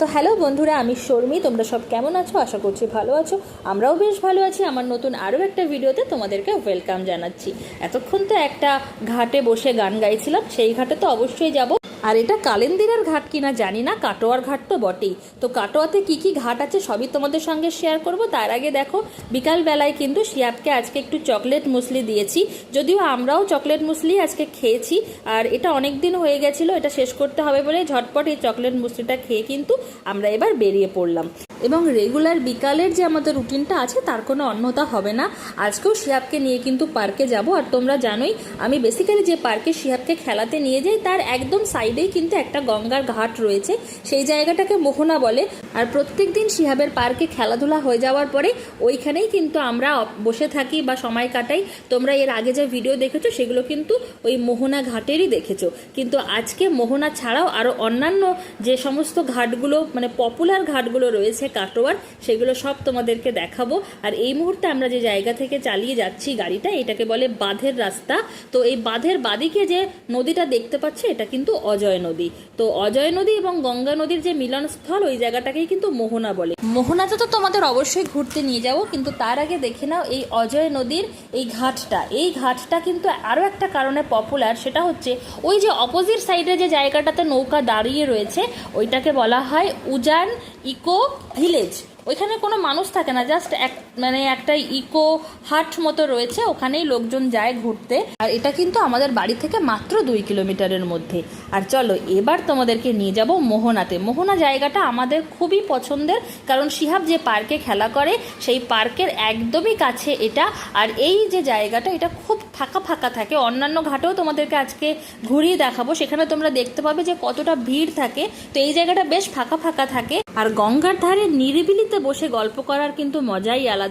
তো হ্যালো বন্ধুরা, আমি শর্মি, তোমরা সব কেমন আছো? আশা করছি ভালো আছো। আমরাও বেশ ভালো আছি। আমার নতুন আরও একটা ভিডিওতে তোমাদেরকে ওয়েলকাম জানাচ্ছি। এতক্ষণ তো একটা ঘাটে বসে গান গাইছিলাম, সেই ঘাটে তো অবশ্যই যাব। আর এটা কালেন্দিরের ঘাট কিনা জানি না, কাটোয়ার ঘাট তো বটেই। তো কাটোয়াতে কি কি ঘাট আছে সবই তোমাদের সঙ্গে শেয়ার করব। তার আগে দেখো বিকাল বেলায় কিন্তু শিয়াবকে আজকে একটু চকলেট মুসলি দিয়েছি। যদিও আমরাও চকলেট মুসলি আজকে খেয়েছি, আর এটা অনেক দিন হয়ে গেছিল, এটা শেষ করতে হবে বলে ঝটপট এই চকলেট মুসলিটা খেয়ে কিন্তু আমরা এবার বেরিয়ে পড়লাম। এবং রেগুলার বিকালের যে আমাদের রুটিনটা আছে, তার কোনো অন্যতা হবে না। আজকেও শিহাবকে নিয়ে কিন্তু পার্কে যাব। আর তোমরা জানোই, আমি বেসিক্যালি যে পার্কে শিহাবকে খেলাতে নিয়ে যাই, তার একদম সাইডেই কিন্তু একটা গঙ্গার ঘাট রয়েছে। সেই জায়গাটাকে মোহনা বলে। আর প্রত্যেক দিন শিহাবের পার্কে খেলাধুলা হয়ে যাওয়ার পরে ওইখানেই কিন্তু আমরা বসে থাকি বা সময় কাটাই। তোমরা এর আগে যে ভিডিও দেখেছ, সেগুলো কিন্তু ওই মোহনা ঘাটেরই দেখেছ। কিন্তু আজকে মোহনা ছাড়াও আরও অন্যান্য যে সমস্ত ঘাটগুলো মানে পপুলার ঘাটগুলো রয়েছে কাটোয়ার, সেগুলো সব তোমাদেরকে দেখাবো। আর এই মুহূর্তে আমরা যে জায়গা থেকে চালিয়ে যাচ্ছি গাড়িটা, এটাকে বলে বাঁধের রাস্তা। তো এই বাঁধের বাদিকে যে নদীটা দেখতে পাচ্ছে, এটা কিন্তু অজয় নদী। তো অজয় নদী এবং গঙ্গা নদীর যে মিলনস্থল, ওই জায়গাটাকেই কিন্তু মোহনা বলে। মোহনাতে তো তোমাদের অবশ্যই ঘুরতে নিয়ে যাব, কিন্তু তার আগে দেখে নাও এই অজয় নদীর এই ঘাটটা। এই ঘাটটা কিন্তু আরও একটা কারণে পপুলার সেটা হচ্ছে ওই যে অপোজিট সাইডে যে জায়গাটাতে নৌকা দাঁড়িয়ে রয়েছে, ওইটাকে বলা হয় উজান ইকো ভিলেজ। ওইখানে কোনো মানুষ থাকে না জাস্ট এক মানে একটা ইকো হাট মতো রয়েছে, ওখানেই লোকজন যায় ঘুরতে। আর এটা কিন্তু আমাদের বাড়ি থেকে মাত্র দুই কিলোমিটারের মধ্যে। আর চলো, এবার তোমাদেরকে নিয়ে যাব মোহনাতে। মোহনা জায়গাটা আমাদের খুবই পছন্দের, কারণ শিহাব যে পার্কে খেলা করে, সেই পার্কের একদমই কাছে এটা। আর এই যে জায়গাটা, এটা খুব ফাঁকা ফাঁকা থাকে। অন্যান্য ঘাটেও তোমাদেরকে আজকে ঘুরিয়ে দেখাবো। সেখানে তোমরা দেখতে পাবে যে কতটা ভিড় থাকে। তো এই জায়গাটা বেশ ফাঁকা ফাঁকা থাকে। আর গঙ্গার ধারে নিরিবিলিতে বসে গল্প করার কিন্তু মজাই আলাদা।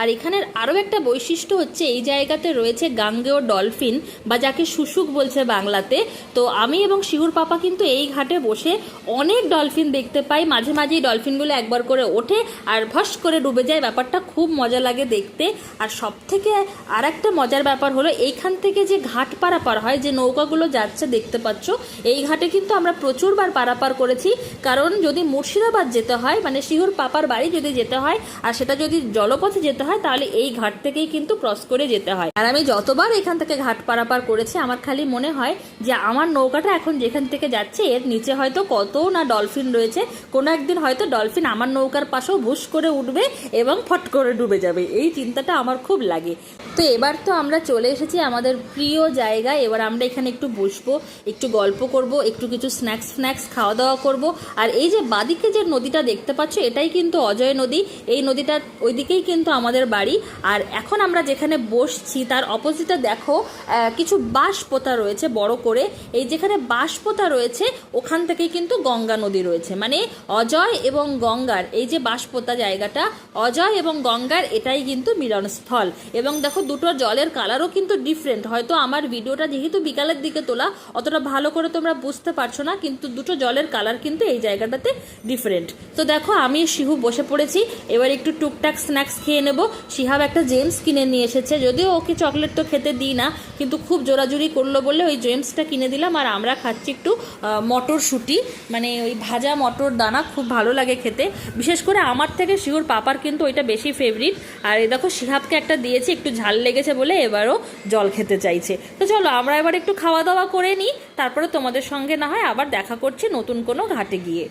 আর এখানের আরও একটা বৈশিষ্ট্য হচ্ছে, এই জায়গাতে রয়েছে গাঙ্গেয় ডলফিন বা যাকে শুশুক বলছে বাংলাতে। তো আমি এবং শিহুর পাপা কিন্তু এই ঘাটে বসে অনেক ডলফিন দেখতে পাই। মাঝে মাঝেই ডলফিনগুলো একবার করে ওঠে আর ভস করে ডুবে যায়। ব্যাপারটা খুব মজা লাগে দেখতে। আর সব থেকে আর একটা মজার ব্যাপার হলো, এইখান থেকে যে ঘাট পারাপার হয়, যে নৌকাগুলো যাচ্ছে দেখতে পাচ্ছ, এই ঘাটে কিন্তু আমরা প্রচুরবার পারাপার করেছি। কারণ যদি মুর্শিদাবাদ যেতে হয় মানে শিহুর পাপার বাড়ি যদি যেতে হয়, আর সেটা যদি জলপথে যেতে হয়, তাহলে এই ঘাট থেকেই কিন্তু ক্রস করে যেতে হয়। আর আমি যতবার এখান থেকে ঘাট পারাপার করেছি, আমার খালি মনে হয় যে আমার নৌকাটা এখন যেখান থেকে যাচ্ছে, এর নিচে হয়তো কত না ডলফিন রয়েছে, কোনো একদিন হয়তো ডলফিন আমার নৌকার পাশেও ভুস করে উঠবে এবং ফট করে ডুবে যাবে। এই চিন্তাটা আমার খুব লাগে। তো এবার তো আমরা চলে এসেছি আমাদের প্রিয় জায়গায়। এবার আমরা এখানে একটু বসবো, একটু গল্প করব, একটু কিছু স্ন্যাক্স স্ন্যাক্স খাওয়া দাওয়া করব। আর এই যে বাদিকে যে নদীটা দেখতে পাচ্ছ, এটাই কিন্তু অজয় নদী। এই নদীটার ওইদিকেই কিন্তু আমাদের বাড়ি। আর এখন আমরা যেখানে বসছি, তার অপোজিটে দেখো কিছু বাঁশ পোতা রয়েছে বড় করে। এই যেখানে বাঁশ পোতা রয়েছে, ওখান থেকেই কিন্তু গঙ্গা নদী রয়েছে। মানে অজয় এবং গঙ্গার, এই যে বাঁশ পোতা জায়গাটা, অজয় এবং গঙ্গার এটাই কিন্তু মিলনস্থল। এবং দেখো, দুটো জলের কালারও কিন্তু ডিফারেন্ট হয়তো আমার ভিডিওটা যেহেতু বিকালের দিকে তোলা, অতটা ভালো করে তোমরা বুঝতে পারছ না, কিন্তু দুটো জলের কালার কিন্তু এই জায়গাটাতে ডিফারেন্ট তো দেখো, আমি শিহু বসে পড়েছি। এবার একটু টুকটাক স্ন্যাক্স খেয়ে নেব। শিহাব একটা জেমস কিনে নিয়ে এসেছে। যদিও ওকে চকলেট তো খেতে দিই না, কিন্তু খুব জোরাজুরি করল বলে ওই জেমসটা কিনে দিলাম। আর আমরা খাচ্ছি একটু মটরশুঁটি মানে ওই ভাজা মটর দানা খুব ভালো লাগে খেতে। বিশেষ করে আমার থেকে শিহুর পাপার কিন্তু ওইটা বেশি ফেভারিট আর এই দেখো, শিহাবকে একটা দিয়েছি, একটু ঝাল লেগেছে বলে এবারও জল খেতে চাইছে। তো চলো, আমরা এবার একটু খাওয়া দাওয়া করে নিই। তারপরে তোমাদের সঙ্গে না হয় আবার দেখা করছি নতুন কোনো ঘাটে গিয়ে।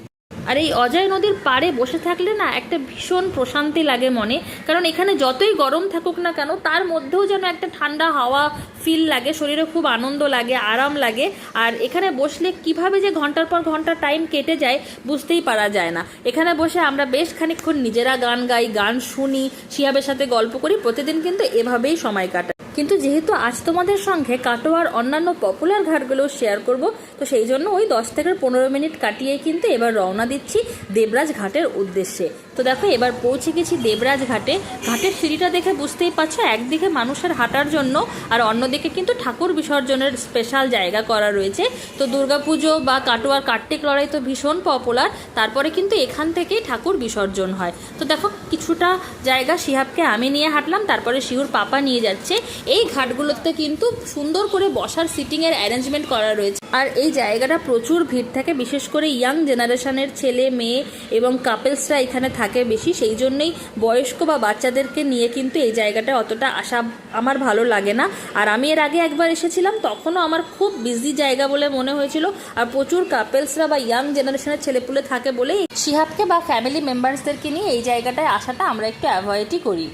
এই অজয় নদীর পাড়ে বসে থাকলে না একটা ভীষণ প্রশান্তি লাগে মনে। কারণ এখানে যতই গরম থাকুক না কেন, তার মধ্যেও যেন একটা ঠান্ডা হাওয়া ফিল লাগে, শরীরে খুব আনন্দ লাগে, আরাম লাগে। আর এখানে বসলে কীভাবে যে ঘণ্টার পর ঘণ্টা টাইম কেটে যায় বুঝতেই পারা যায় না। এখানে বসে আমরা বেশ খানিকক্ষণ নিজেরা গান গাই, গান শুনি শিয়াবের সাথে গল্প করি। প্রতিদিন কিন্তু এভাবেই সময় কাটাই। কিন্তু যেহেতু আজ তোমাদের সঙ্গে কাটোয়ার অন্যান্য পপুলার ঘাটগুলো শেয়ার করব, তো সেই জন্য ওই দশ থেকে পনেরো মিনিট কাটিয়ে কিন্তু এবার রওনা দিচ্ছি দেবরাজ ঘাটের উদ্দেশ্যে। তো দেখো, এবার পৌঁছে গেছি দেবরাজ ঘাটে। ঘাটের সিঁড়িটা দেখে বুঝতেই পারছ, একদিকে মানুষের হাঁটার জন্য আর অন্যদিকে কিন্তু ঠাকুর বিসর্জনের স্পেশাল জায়গা করা রয়েছে। তো দুর্গাপুজো বা কাটোয়ার কার্তিক লড়াই তো ভীষণ পপুলার তারপরে কিন্তু এখান থেকেই ঠাকুর বিসর্জন হয়। তো দেখো, কিছুটা জায়গা শিহাবকে আমি নিয়ে হাঁটলাম, তারপরে শিহুর পাপা নিয়ে যাচ্ছে। এই ঘাটগুলোতে কিন্তু সুন্দর করে বসার সিটিংয়ের অ্যারেঞ্জমেন্ট করা রয়েছে। আর এই জায়গাটা প্রচুর ভিড় থাকে, বিশেষ করে ইয়াং জেনারেশনের ছেলে, মেয়ে এবং কাপেলসরা এখানে থাকে। বেশি সেই জন্যই বয়স্ক বা বাচ্চাদেরকে নিয়ে কিন্তু এই জায়গাটা অতটা আসা আমার ভালো লাগে না। আর আমি এর আগে একবার এসেছিলাম তখনও আমার খুব বিজি জায়গা বলে মনে হয়েছিল। আর প্রচুর কাপেলসরা বা ইয়াং জেনারেশনের ছেলেপুলে থাকে বলেই শিহাবকে বা ফ্যামিলি মেম্বার্সদেরকে নিয়ে এই জায়গাটায় আসাটা আমরা একটু অ্যাভয়েডই করি।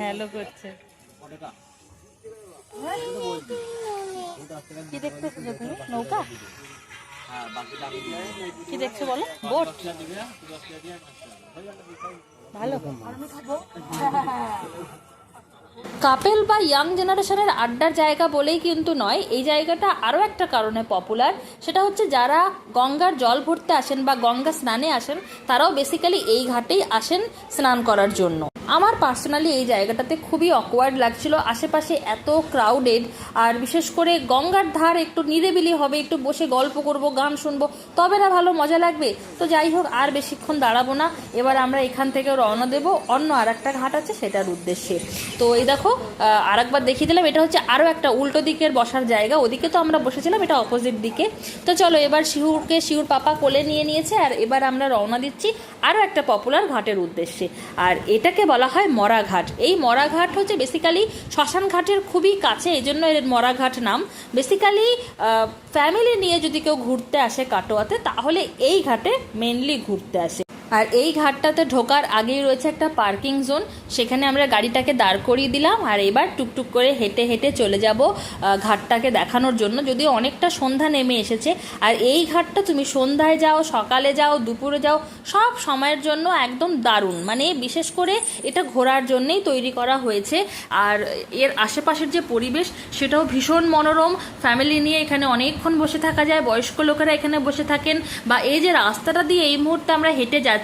হ্যালো করছে। কি দেখতেছো তুমি? নৌকা? কি দেখছ বলো? বোট? ভালো। কাপেল বা ইয়াং জেনারেশনের আড্ডার জায়গা বলেই কিন্তু নয়, এই জায়গাটা আরও একটা কারণে পপুলার। সেটা হচ্ছে যারা গঙ্গার জল ভরতে আসেন বা গঙ্গা স্নানে আসেন, তারাও বেসিক্যালি এই ঘাটেই আসেন স্নান করার জন্য। আমার পার্সোনালি এই জায়গাটাতে খুবই অকওয়ার্ড লাগছিল। আশেপাশে এত ক্রাউডেড আর বিশেষ করে গঙ্গার ধার একটু নিরিবিলি হবে, একটু বসে গল্প করব, গান শুনব, তবে না ভালো মজা লাগবে। তো যাই হোক, আর বেশিক্ষণ দাঁড়াবো না। এবার আমরা এখান থেকে রওনা দেব। অন্য আর একটা ঘাট আছে, সেটার উদ্দেশ্যে। তো এই দেখো আর একবার দেখিয়ে দিলাম, এটা হচ্ছে আরও একটা উল্টো দিকের বসার জায়গা। ওদিকে তো আমরা বসেছিলাম, এটা অপোজিট দিকে। তো চলো, এবার শিহুরকে শিহুর পাপা কোলে নিয়ে নিয়েছে, আর এবার আমরা রওনা দিচ্ছি আরও একটা পপুলার ঘাটের উদ্দেশ্যে। আর এটাকে বলা হয় মরাঘাট। এই মরাঘাট হচ্ছে বেসিক্যালি শ্মশান ঘাটের খুবই কাছে, এই জন্য এর মরাঘাট নাম। বেসিক্যালি ফ্যামিলি নিয়ে যদি কেউ ঘুরতে আসে কাটোয়াতে, তাহলে এই ঘাটে মেনলি ঘুরতে আসে। আর এই ঘাটটাতে ঢোকার আগেই রয়েছে একটা পার্কিং জোন। সেখানে আমরা গাড়িটাকে দাঁড় করিয়ে দিলাম আর এবার টুকটুক করে হেঁটে হেঁটে চলে যাব ঘাটটাকে দেখানোর জন্য। যদিও অনেকটা সন্ধ্যা নেমে এসেছে। আর এই ঘাটটা তুমি সন্ধ্যায় যাও, সকালে যাও, দুপুরে যাও, সব সময়ের জন্য একদম দারুণ। মানে বিশেষ করে এটা ঘোরার জন্যেই তৈরি করা হয়েছে। আর এর আশেপাশের যে পরিবেশ, সেটাও ভীষণ মনোরম। ফ্যামিলি নিয়ে এখানে অনেকক্ষণ বসে থাকা যায়, বয়স্ক লোকেরা এখানে বসে থাকেন। বা এই যে রাস্তাটা দিয়ে এই মুহূর্তে আমরা হেঁটে যাচ্ছি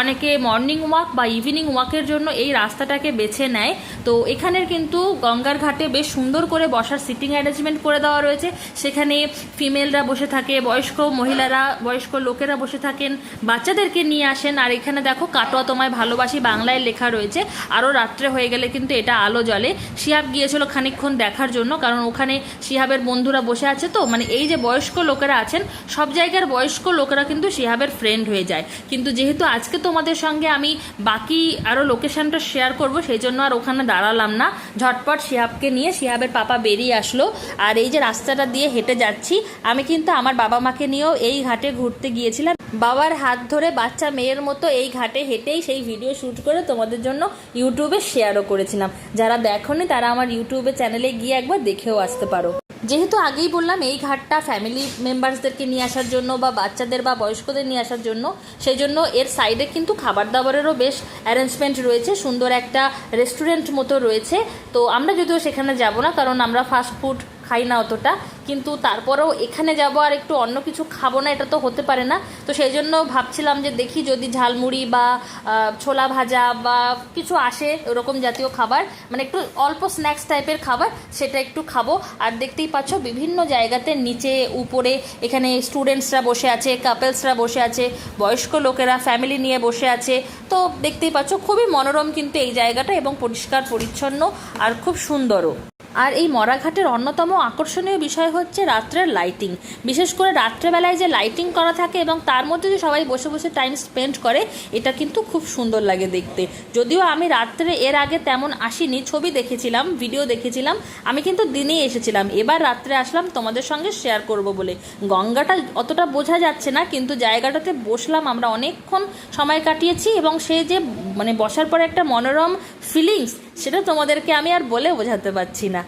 অনেকে মর্নিং ওয়াক বা ইভিনিং ওয়াকের জন্য এই রাস্তাটাকে বেছে নেয়। তো এখানের কিন্তু গঙ্গার ঘাটে বেশ সুন্দর করে বসার সিটিং অ্যারেঞ্জমেন্ট করে দেওয়া রয়েছে। সেখানে ফিমেলরা বসে থাকে, বয়স্ক মহিলারা, বয়স্ক লোকেরা বসে থাকেন, বাচ্চাদেরকে নিয়ে আসেন। আর এখানে দেখো, কাটোয়া তোমায় ভালোবাসি বাংলায় লেখা রয়েছে। আরও রাত্রে হয়ে গেলে কিন্তু এটা আলো জ্বলে। শিহাব গিয়েছিল খানিকক্ষণ দেখার জন্য, কারণ ওখানে শিহাবের বন্ধুরা বসে আছে তো। মানে এই যে বয়স্ক লোকেরা আছেন, সব জায়গার বয়স্ক লোকেরা কিন্তু শিহাবের ফ্রেন্ড হয়ে যায়। কিন্তু যেহেতু আজকে তোমাদের সঙ্গে আমি বাকি আরও লোকেশনটা শেয়ার করব, সেই জন্য আর ওখানে দাঁড়ালাম না। ঝটপট শিহাবকে নিয়ে শিহাবের পাপা বেরিয়ে আসলো। আর এই যে রাস্তাটা দিয়ে হেঁটে যাচ্ছি, আমি কিন্তু আমার বাবা মাকে নিয়েও এই ঘাটে ঘুরতে গিয়েছিলাম। বাবার হাত ধরে বাচ্চা মেয়ের মতো এই ঘাটে হেঁটেই সেই ভিডিও শ্যুট করে তোমাদের জন্য ইউটিউবে শেয়ারও করেছিলাম। যারা দেখোনি, তারা আমার ইউটিউবে চ্যানেলে গিয়ে একবার দেখেও আসতে পারো। যেহেতু আগেই বললাম, এই ঘাটটা ফ্যামিলি মেম্বার্সদেরকে নিয়ে আসার জন্য বা বাচ্চাদের বা বয়স্কদের নিয়ে আসার জন্য, সেই জন্য এর সাইডে কিন্তু খাবার দাবারেরও বেশ অ্যারেঞ্জমেন্ট রয়েছে, সুন্দর একটা রেস্টুরেন্ট মতো রয়েছে। তো আমরা যদিও সেখানে যাব না, কারণ আমরা ফাস্ট ফুড খাই না অতটা। কিন্তু তারপরেও এখানে যাব আর একটু অন্য কিছু খাব না, এটা তো হতে পারে না। তো সেই জন্য ভাবছিলাম যে দেখি যদি ঝালমুড়ি বা ছোলা ভাজা বা কিছু আসে ওরকম জাতীয় খাবার মানে একটু অল্প স্ন্যাক্স টাইপের খাবার, সেটা একটু খাব। আর দেখতেই পাচ্ছ বিভিন্ন জায়গাতে নিচে, উপরে এখানে স্টুডেন্টসরা বসে আছে কাপেলসরা বসে আছে, বয়স্ক লোকেরা ফ্যামিলি নিয়ে বসে আছে। তো দেখতেই পাচ্ছ খুবই মনোরম কিন্তু এই জায়গাটা এবং পরিষ্কার, পরিচ্ছন্ন আর খুব সুন্দরও। আর এই মরাঘাটের অন্যতম আকর্ষণীয় বিষয় হচ্ছে রাত্রের লাইটিং বিশেষ করে রাত্রেবেলায় যে লাইটিং করা থাকে এবং তার মধ্যে যে সবাই বসে বসে টাইম স্পেন্ড করে, এটা কিন্তু খুব সুন্দর লাগে দেখতে। যদিও আমি রাত্রে এর আগে তেমন আসিনি, ছবি দেখেছিলাম ভিডিও দেখেছিলাম, আমি কিন্তু দিনেই এসেছিলাম। এবার রাত্রে আসলাম তোমাদের সঙ্গে শেয়ার করব বলে। গঙ্গাটা অতটা বোঝা যাচ্ছে না, কিন্তু জায়গাটাতে বসলাম আমরা অনেকক্ষণ সময় কাটিয়েছি এবং সে যে মানে বসার পরে একটা মনোরম ফিলিংস সেটা তোমাদেরকে আমি আর বলে বোঝাতে পারছি না।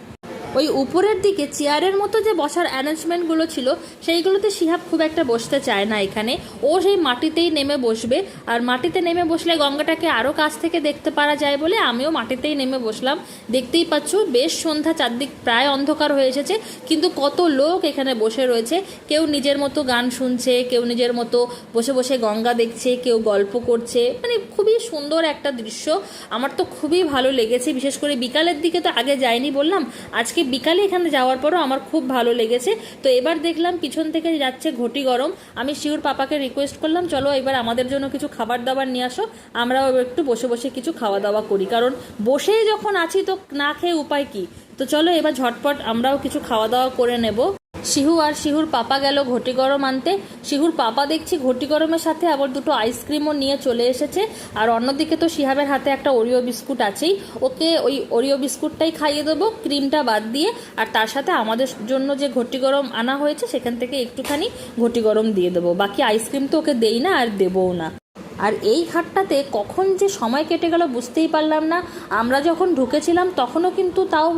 ওই উপরের দিকে চেয়ারের মতো যে বসার অ্যারেঞ্জমেন্টগুলো ছিল, সেইগুলোতে শিহাব খুব একটা বসতে চায় না এখানে। ও সেই মাটিতেই নেমে বসবে, আর মাটিতে নেমে বসলে গঙ্গাটাকে আরও কাছ থেকে দেখতে পারা যায় বলে আমিও মাটিতেই নেমে বসলাম। দেখতেই পাচ্ছ, বেশ সন্ধ্যা, চারদিক প্রায় অন্ধকার হয়ে এসেছে, কিন্তু কত লোক এখানে বসে রয়েছে। কেউ নিজের মতো গান শুনছে, কেউ নিজের মতো বসে বসে গঙ্গা দেখছে, কেউ গল্প করছে। মানে খুবই সুন্দর একটা দৃশ্য। আমার তো খুবই ভালো লেগেছে, বিশেষ করে বিকালের দিকে তো আগে যাইনি বললাম, আজকে বিকালে এখানে যাওয়ার পরও আমার খুব ভালো লেগেছে। তো এবার দেখলাম পিছন থেকে যাচ্ছে ঘটি গরম। আমি শিউর পাপাকে রিকোয়েস্ট করলাম, চলো এবার আমাদের জন্য কিছু খাবার দাবার নিয়ে আসো। আমরাও একটু বসে বসে কিছু খাওয়া দাওয়া করি। কারণ বসেই যখন আছি তো না খেয়ে উপায় কি? তো চলো এবার ঝটপট আমরাও কিছু খাওয়া দাওয়া করে নেব। শিহু আর শিহুর পাপা গেল ঘটি গরম আনতে। শিহুর পাপা দেখছি ঘটি গরমের সাথে আবার দুটো আইসক্রিমও নিয়ে চলে এসেছে। আর অন্যদিকে তো শিহাবের হাতে একটা ওরিও বিস্কুট আছেই। ওকে ওই ওরিও বিস্কুটটাই খাইয়ে দেবো ক্রিমটা বাদ দিয়ে। আর তার সাথে আমাদের জন্য যে ঘটি গরম আনা হয়েছে, সেখান থেকে একটুখানি ঘটি গরম দিয়ে দেবো। বাকি আইসক্রিম তো ওকে দেই না আর দেবও না। আর এই ঘাটটাতে কখন যে সময় কেটে গেল বুঝতেই পারলাম না। আমরা যখন ঢুকেছিলাম, তখনও কিন্তু তাও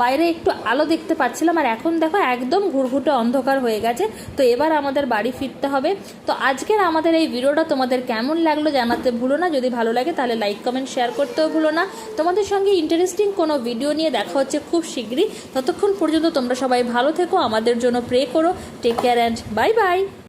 বাইরে একটু আলো দেখতে পাচ্ছিলাম। আর এখন দেখো একদম ঘুরঘুটে অন্ধকার হয়ে গেছে। তো এবার আমাদের বাড়ি ফিরতে হবে। তো আজকের আমাদের এই ভিডিওটা তোমাদের কেমন লাগল জানাতে ভুলো না। যদি ভালো লাগে তাহলে লাইক কমেন্ট শেয়ার করতেও ভুলো না। তোমাদের সঙ্গে ইন্টারেস্টিং কোনো ভিডিও নিয়ে দেখা হচ্ছে খুব শীঘ্রই। ততক্ষণ পর্যন্ত তোমরা সবাই ভালো থেকো, আমাদের জন্য প্রে করো। Take care and bye bye